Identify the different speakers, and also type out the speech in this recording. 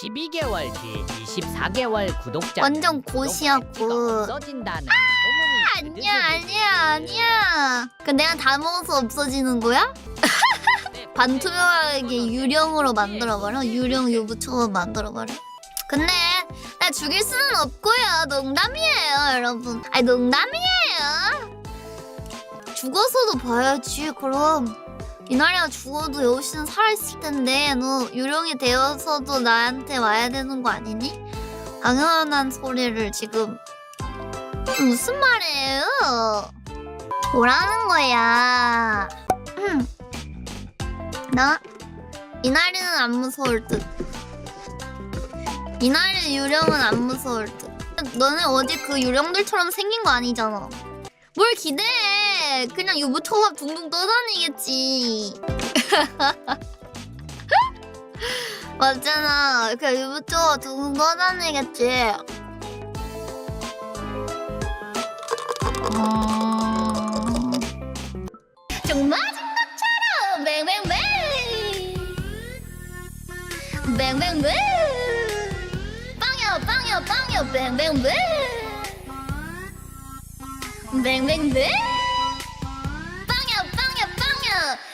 Speaker 1: 12개월 뒤 24개월 구독자
Speaker 2: 완전 고시였고.
Speaker 1: 없어진다는 소문이
Speaker 2: 아니야 아니야 아니야. 그 내가 다 먹어서 없어지는 거야? 반투명하게 유령으로 만들어버려? 유령 유부초로 만들어버려? 근데 나 죽일 수는 없고요. 농담이에요, 여러분. 아니 농담이에요. 죽어서도 봐야지. 그럼 이나리가 죽어도 여우씨는 살아있을 텐데 너 유령이 되어서도 나한테 와야 되는 거 아니니? 당연한 소리를 지금 무슨 말이에요? 뭐라는 거야? 음. 나 이날이는 안 무서울 듯. 이날이 유령은 안 무서울 듯. 너는 어디 그 유령들처럼 생긴 거 아니잖아. 뭘 기대해? 그냥 유부초밥 둥둥 떠다니겠지. 맞잖아. 그냥 유부초밥 둥둥 떠다니겠지. 어... 좀 맞은 것처럼 뱅뱅뱅 뱅뱅뱅 빵이야 빵이야 빵이야 뱅뱅뱅 뱅뱅뱅